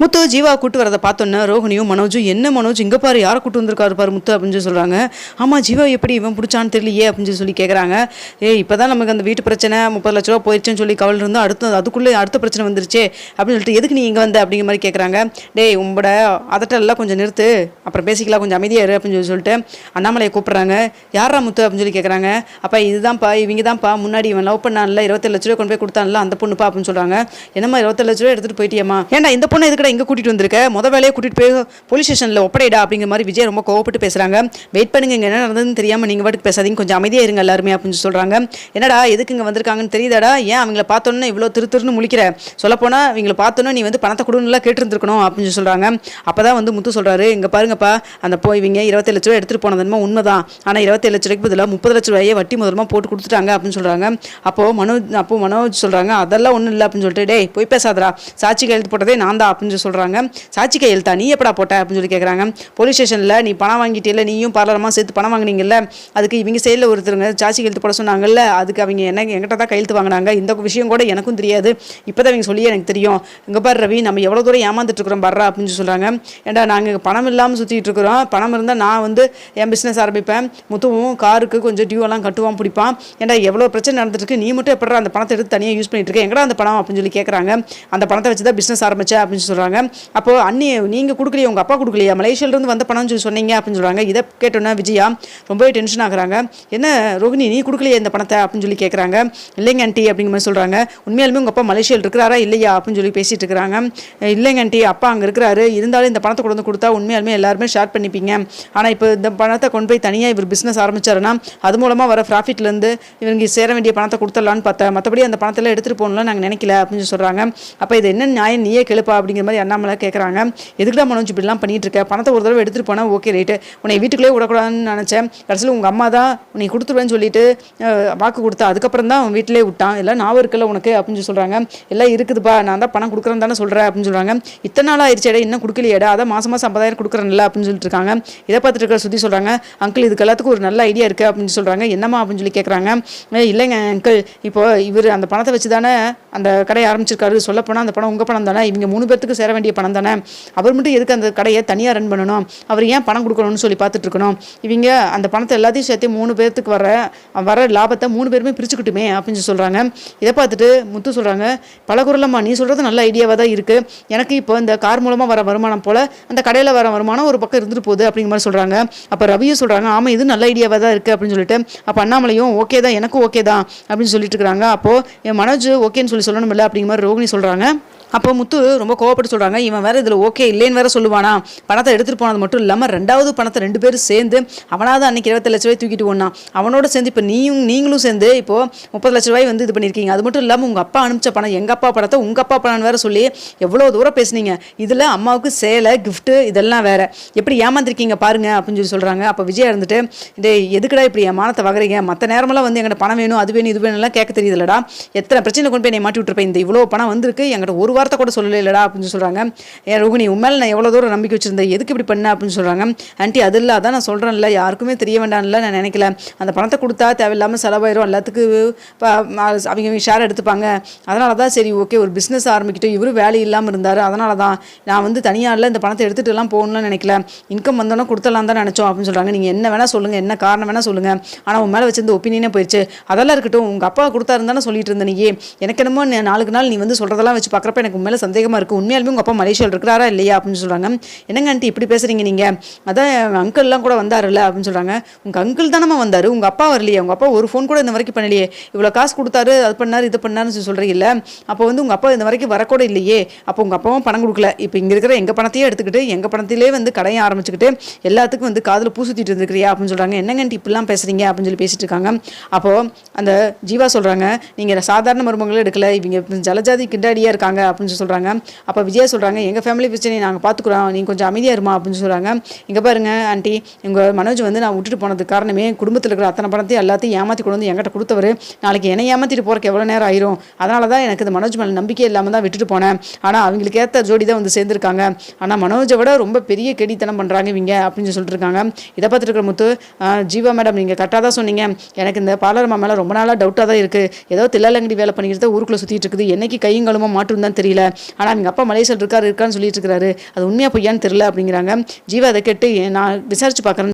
முத்து ஜீவா கூட்டு வரதை பார்த்தோன்னே ரோஹினியும் மனோஜும் என்ன மனோஜ் இங்கே பாரு யாரை கூட்டு வந்திருக்காரு பாரு முத்து அப்படின்னு சொல்லி சொல்கிறாங்க ஆமாம் ஜீவா எப்படி இவன் பிடிச்சான்னு தெரியலையே அப்படின்னு சொல்லி கேட்குறாங்க ஏய் இப்போ தான் நமக்கு அந்த வீட்டு பிரச்சனை முப்பது லட்ச ரூபா போயிடுச்சுன்னு சொல்லி கவலை இருந்தால் அடுத்து அதுக்குள்ளே அடுத்த பிரச்சனை வந்துருச்சே அப்படின்னு சொல்லிட்டு எதுக்கு நீ இங்கே வந்த? அப்படிங்கிற மாதிரி கேட்குறாங்க டேய் உங்களோட அதட்டெல்லாம் கொஞ்சம் நிறுத்து அப்புறம் பேசிக்கலாம் கொஞ்சம் அமைதியாக இரு அப்படின்னு சொல்லி சொல்லிட்டு அண்ணாமலையை கூப்பிட்றாங்க. யாரா முத்து? அப்படின்னு சொல்லி கேட்குறாங்க அப்பா இதுதான்ப்பா இவங்க தான்ப்பா முன்னாடி இவன் லவ் பண்ணான்ல இருபத்தேழு லட்ச ரூபா கொண்டு போய் கொடுத்தான்ல அந்த பொண்ணுப்பா அப்படின்னு சொல்கிறாங்க என்னம்மா இருபத்தேழு லட்ச ரூபா எடுத்துகிட்டு போயிட்டியம்மா? ஏன்னா இந்த பொண்ணு எதுக்கு எதுக்கடா இங்கே கூட்டிகிட்டு வந்திருக்க. முத வேலையை கூட்டிகிட்டு போய் போலீஸ் ஸ்டேஷனில் ஒப்படைடா அப்படிங்கிற மாதிரி விஜய் ரொம்ப கோவப்பட்டு பேசுகிறாங்க வெயிட் பண்ணுங்க இங்கே என்ன நடந்ததுன்னு தெரியாமல் நீங்கள் பாட்டுக்கு பேசாதீங்க. கொஞ்சம் அமைதியாக இருங்க எல்லாருமே அப்படின்னு சொல்கிறாங்க என்னடா எதுக்கு இங்கே வந்திருக்காங்கன்னு தெரியுதாடா? ஏன் அவங்கள பார்த்தோன்னே இவ்வளோ திரு திருன்னு முழிக்கிற? சொல்லப்போனால் இவங்கள பார்த்தோன்னே நீ வந்து பணத்தை கொடுன்னுலாம் கேட்டுருந்துருக்கணும் அப்படின்னு சொல்கிறாங்க அப்போ தான் வந்து முத்து சொல்கிறாரு இங்கே பாருங்கப்பா அந்த போய் இவங்க இருபத்தேழு லட்ச ரூபா எடுத்துகிட்டு போனதுமா உண்மைதான். ஆனால் இருபத்தேழு லட்ச ரூபாய்க்கு பதிலாக முப்பது லட்ச ரூபாயை வட்டி முதலமாக போட்டு கொடுத்துட்டாங்க அப்படின்னு சொல்கிறாங்க அப்போது மனோஜ் அப்போ மனோஜ் சொல்கிறாங்க அதெல்லாம் ஒன்றும் இல்லை அப்படின்னு சொல்லிட்டு டேய் போய் பேசாதரா சாட்சி கையெழுத்து போட்டதே நான் தான் அப்படின்னு சொல்லி சொல்கிறாங்க சாட்சி கையெழுத்தா? நீ எப்படா போட்ட? அப்படின்னு சொல்லி கேட்குறாங்க போலீஸ் ஸ்டேஷனில் நீ பணம் வாங்கிட்டில்ல நீயும் பார்லரமாக சேர்த்து பணம் வாங்குனீங்கல்ல? அதுக்கு இவங்க சைடில் ஒருத்தருங்க சாட்சி கையெழுத்து போட சொன்னாங்கல்ல அதுக்கு அவங்க என்ன என்கிட்ட தான் கையெழுத்து வாங்கினாங்க. இந்த விஷயம் கூட எனக்கும் தெரியாது. இப்போ தான் இவங்க சொல்லி எனக்கு தெரியும். இங்கே பாரு ரவி நம்ம எவ்வளோ தூரம் ஏமாந்துட்டு இருக்கிறோம் பர்றா அப்படின்னு சொல்கிறாங்க ஏண்டா நாங்கள் பணம் இல்லாமல் சுற்றிட்டு இருக்கிறோம். பணம் இருந்தால் நான் வந்து என் பிஸ்னஸ் ஆரம்பிப்பேன். முத்துவும் காருக்கு கொஞ்சம் டியூ எல்லாம் கட்டுவான் பிடிப்பான். ஏன்டா எவ்வளோ பிரச்சனை நடந்துட்டுருக்கு நீ மட்டும் எப்படா அந்த பணத்தை எடுத்து தனியாக யூஸ் பண்ணிட்டு இருக்க? எங்கடா அந்த பணம்? அப்படின்னு சொல்லி கேட்குறாங்க அந்த பணத்தை வச்சு தான் பிஸ்னஸ் ஆரம்பிச்சேன் அப்படின்னு சொல்கிறாங்க சொல்கிறாங்க அப்போ அண்ணி நீங்கள் கொடுக்கலையா உங்கள் அப்பா கொடுக்கலையா மலேசியாவிலேருந்து வந்த பணம்னு சொல்லி சொன்னீங்க அப்படின்னு சொல்கிறாங்க இதை கேட்டோன்னா விஜயா ரொம்பவே டென்ஷன் ஆகுறாங்க. என்ன ரோகிணி நீ கொடுக்கலையா இந்த பணத்தை? அப்படின்னு சொல்லி கேட்குறாங்க இல்லைங்க ஆண்டி அப்படிங்கிற மாதிரி சொல்கிறாங்க உண்மையாலுமே உங்கள் அப்பா மலேசியாவில் இருக்கிறாரா இல்லையா? அப்படின்னு சொல்லி பேசிகிட்டு இருக்கிறாங்க. இல்லைங்க ஆண்டி அப்பா அங்கே இருக்கிறாரு. இருந்தாலும் இந்த பணத்தை கொண்டு வந்து கொடுத்தா உண்மையாலுமே எல்லாருமே ஷேர் பண்ணிப்பீங்க. ஆனால் இப்போ இந்த பணத்தை கொண்டு போய் தனியாக இவர் பிஸ்னஸ் ஆரம்பிச்சாருன்னா அது மூலமாக வர ப்ராஃபிட்லேருந்து இவங்க சேர வேண்டிய பணத்தை கொடுத்துடலான்னு பார்த்தேன். மற்றபடி அந்த பணத்தெல்லாம் எடுத்துகிட்டு போகணும்லாம் நாங்கள் நினைக்கல அப்படின்னு சொல்கிறாங்க அப்போ இது என்ன நியாயம்? நீயே கெழுப்பா அப்படிங்கிற மாதிரி அண்ணாமலை கேட்குறாங்க எதுக்குடா மனோஜ் இப்படிலாம் பண்ணிகிட்டு இருக்க பணத்தை ஒரு தடவை எடுத்துகிட்டு போனால் ஓகே ரைட்டு உன்னை வீட்டுக்குள்ளே விடக்கூடாதுன்னு நினச்சேன். கடைசியில் உங்கள் அம்மா தான் நீ கொடுத்துருவேன்னு சொல்லிட்டு வாக்கு கொடுத்தா. அதுக்கப்புறம் தான் அவன் வீட்டிலே விட்டான். எல்லாம் நான் இருக்குல்ல உனக்கு அப்படின்னு சொல்லி சொல்கிறாங்க எல்லாம் இருக்குதுப்பா. நான் தான் பணம் கொடுக்குறேன்னு தானே சொல்கிறேன் அப்படின்னு சொல்கிறாங்க இத்தனை நாள் ஆயிடுச்சேடா இன்னும் கொடுக்கலையேடா. அதான் மாதம் மாதம் ஐம்பதாயிரம் கொடுக்குறேன்ல அப்படின்னு சொல்லிட்டு இருக்காங்க. இதை பார்த்துட்டு இருக்கிற சுற்றி சொல்கிறாங்க அங்கிள் இதுக்கு எல்லாத்துக்கும் ஒரு நல்ல ஐடியா இருக்குது அப்படின்னு சொல்கிறாங்க என்னம்மா? அப்படின்னு சொல்லி கேட்குறாங்க இல்லைங்க அங்கிள் இப்போ இவர் அந்த பணத்தை வச்சு தானே அந்த கடையை ஆரம்பிச்சிருக்காரு. சொல்லப்போனால் அந்த பணம் உங்கள் பணம் தானே. இவங்க மூணு பேர்த்துக்கு சேர வேண்டிய பணம் தானே? அவர் மட்டும் எதுக்கு அந்த கடையை தனியாக ரன் பண்ணணும்? அவர் ஏன் பணம் கொடுக்கணும்னு சொல்லி பார்த்துட்டு இருக்கணும்? இவங்க அந்த பணத்தை எல்லாத்தையும் சேர்த்து மூணு பேர்த்துக்கு வர வர லாபத்தை மூணு பேருமே பிரிச்சுக்கிட்டுமே அப்படின்னு சொல்கிறாங்க இதை பார்த்துட்டு முத்து சொல்கிறாங்க பல குரலம்மா நீ சொல்கிறது நல்ல ஐடியாவாக தான் இருக்குது எனக்கு இப்போ இந்த கார் மூலமாக வர வருமானம் போல் அந்த கடையில் வர வருமானம் ஒரு பக்கம் இருந்துட்டு போகுது அப்படிங்கிற மாதிரி சொல்கிறாங்க அப்போ ரவியும் சொல்கிறாங்க ஆமாம் இது நல்ல ஐடியாவாக தான் இருக்குது அப்படின்னு சொல்லிட்டு அப்போ அண்ணாமலையும் ஓகே தான் எனக்கும் ஓகே தான் அப்படின்னு சொல்லிட்டு இருக்கிறாங்க அப்போது என் மனோஜ் ஓகேன்னு சொல்லி சொல்லணும்ல அப்படிங்கிற மாதிரி ரோகிணி சொல்கிறாங்க அப்போ முத்து ரொம்ப கோவப்பட்டு சொல்கிறாங்க இவன் வேற இதில் ஓகே இல்லைன்னு வேற சொல்லுவானா. பணத்தை எடுத்துகிட்டு போனது மட்டும் இல்லாமல் ரெண்டாவது பணத்தை ரெண்டு பேரும் சேர்ந்து அவனாவது அன்னைக்கு இருபத்தி லட்ச ரூபாய் தூக்கிட்டு போனான் அவனோட சேர்ந்து இப்போ நீயும் நீங்களும் சேர்ந்து இப்போ முப்பது லட்ச ரூபாய் வந்து இது பண்ணியிருக்கீங்க. அது மட்டும் இல்லாமல் உங்கள் அப்பா அனுப்பிச்ச பணம் எங்கள் அப்பா பணத்தை உங்கள் அப்பா பணம் வேற சொல்லி எவ்வளோ தூரம் பேசுனீங்க. இதில் அம்மாவுக்கு சேலை கிஃப்ட்டு இதெல்லாம் வேற. எப்படி ஏமாந்துருக்கீங்க பாருங்க அப்படின்னு சொல்லி சொல்கிறாங்க அப்போ விஜய் இருந்துட்டு டேய் எதுக்குடா இப்படி என் மானத்தை வகறீங்க? மற்ற நேரமெல்லாம் வந்து எங்கிட்ட பணம் வேணும் அது வேணும் இது வேணும்லாம் கேட்க தெரியுதுலடா எத்தனை பிரச்சனை கொண்டு போய் என்னை மாட்டி விட்டுருப்பேன். இந்த இவ்வளோ பணம் வந்திருக்கு. எங்கிட்ட ஒரு வார்த்தை கூட சொல்லலை இல்லடா அப்படின்னு சொல்கிறாங்க ஏன் ரோகிணி உண்மையில் நான் எவ்வளோ தூரம் நம்பிக்கை வச்சுருந்தேன்? எதுக்கு இப்படி பண்ண? அப்படின்னு சொல்கிறாங்க ஆண்டி அது இல்லாதான் நான் சொல்கிறேன்ல யாருக்குமே தெரிய வேண்டாம்ல நான் நினைக்கல. அந்த பணத்தை கொடுத்தா தேவையில்லாமல் செலவாயிரும். எல்லாத்துக்கு அவங்க ஷேர் எடுத்துப்பாங்க. அதனால தான் சரி ஓகே ஒரு பிஸ்னஸ் ஆரம்பிக்கிட்டோம். இவரும் வேலை இல்லாமல் இருந்தார். அதனால தான் நான் வந்து தனியாக இல்லை இந்த பணத்தை எடுத்துகிட்டுலாம் போகணும்னு நினைக்கல. இன்கம் வந்தோன்னே கொடுத்தலாம் தான் நினச்சோம் அப்படின்னு சொல்கிறாங்க நீங்கள் என்ன வேணால் சொல்லுங்கள் என்ன காரணம் வேணால் சொல்லுங்கள் ஆனால் உன் மேலே வச்சிருந்த ஒப்பீனியனே போயிடுச்சு அதெல்லாம் இருக்கட்டும். உங்கள் அப்பா கொடுத்தா இருந்தானே சொல்லிட்டு இருந்தேன் நீ எனக்கு என்னமோ நாளுக்கு நாள் நீ வந்து சொல்கிறதெல்லாம் வச்சு பார்க்குறப்ப எனக்கு உண்மையில சந்தேகமாக இருக்குது உண்மையாலுமே உங்கள் அப்பா மலேசியாவில் இருக்கிறாரா இல்லையா அப்படின்னு சொல்கிறாங்க என்னங்க ஆண்டி இப்படி பேசுகிறீங்க நீங்கள் அதான் எங்கள் அங்கிள்லாம் கூட வந்தார்ல அப்படின்னு சொல்கிறாங்க உங்கள் அங்கிள் தானம்மா வந்தார். உங்கள் அப்பா வரலையே. உங்கள் அப்பா ஒரு ஃபோன் கூட இந்த வரைக்கும் பண்ணலையே. இவ்வளோ காசு கொடுத்தாரு அது பண்ணாரு இது பண்ணாருன்னு சொல்லி சொல்கிறீங்கல்ல அப்போ வந்து உங்கள் அப்பா இந்த வரைக்கும் வரக்கூட இல்லையே. அப்போ உங்கள் அப்பாவும் பணம் கொடுக்கல. இப்போ இங்கே இருக்கிற எங்கள் பணத்தையே எடுத்துக்கிட்டு எங்கள் பணத்திலே வந்து கடையை ஆரம்பிச்சுக்கிட்டு எல்லாத்துக்கும் வந்து காதில் பூ சுற்றிட்டு இருந்துக்கிறியா அப்படின்னு சொல்கிறாங்க என்னங்க இப்படிலாம் பேசுகிறீங்க அப்படின்னு சொல்லி பேசிட்டு இருக்காங்க. அப்போது அந்த ஜீவா சொல்கிறாங்க நீங்கள் சாதாரண மருமகளும் எடுக்கல. இவங்க ஜலஜாதி கிண்டாடியாக இருக்காங்க அப்படின்னு சொல்லி சொல்கிறாங்க அப்போ விஜய் சொல்கிறாங்க எங்கள் ஃபேமிலி பிரச்சனையை நாங்கள் பார்த்துக்குறோம் நீங்கள் கொஞ்சம் அமைதியாக இருமா அப்படின்னு சொல்கிறாங்க இங்கே பாருங்கள் ஆண்டி எங்கள் மனோஜ் வந்து நான் விட்டுட்டு போனதுக்கு காரணமே குடும்பத்தில் இருக்கிற அத்தனை பணத்தையும் எல்லாத்தையும் ஏமாற்றி கொண்டு வந்து என்கிட்ட கொடுத்தவர். நாளைக்கு என்னை ஏமாற்றிட்டு போகிறக்கு எவ்வளோ நேரம் ஆயிரும்? அதனால தான் எனக்கு இந்த மனோஜ் மேலே நம்பிக்கை இல்லாமல் தான் விட்டுட்டு போனேன். ஆனால் அவங்களுக்கு ஏற்ற ஜோடி தான் வந்து சேர்ந்துருக்காங்க. ஆனால் மனோஜை விட ரொம்ப பெரிய கெடித்தனம் பண்ணுறாங்க இவங்க அப்படின்னு சொல்லிட்டுருக்காங்க சொல்லிட்டு இருக்காங்க. இதை பார்த்துட்டு இருக்கிற முத்து ஜீவா மேடம் நீங்கள் கரெக்டாக தான் சொன்னீங்க. எனக்கு இந்த பார்லர் மேலே ரொம்ப நாளாக டவுட்டாக தான் இருக்குது ஏதோ தில்லாலங்கடி வேலை பண்ணிக்கிட்டு ஊருக்குள்ளே சுற்றிட்டு இருக்குது. என்னைக்கு கையும் கழுமா மாட்டும் தான் தெரியல. ஆனால் அவங்க அப்பா மலேசியாவில் இருக்காரு இருக்கான்னு சொல்லிட்டு இருக்காரு. அது உண்மையா பொய்யான்னு தெரியல அப்படிங்கிறாங்க. ஜீவா அதை கேட்டு நான் விசாரிச்சு பார்க்குறேன்.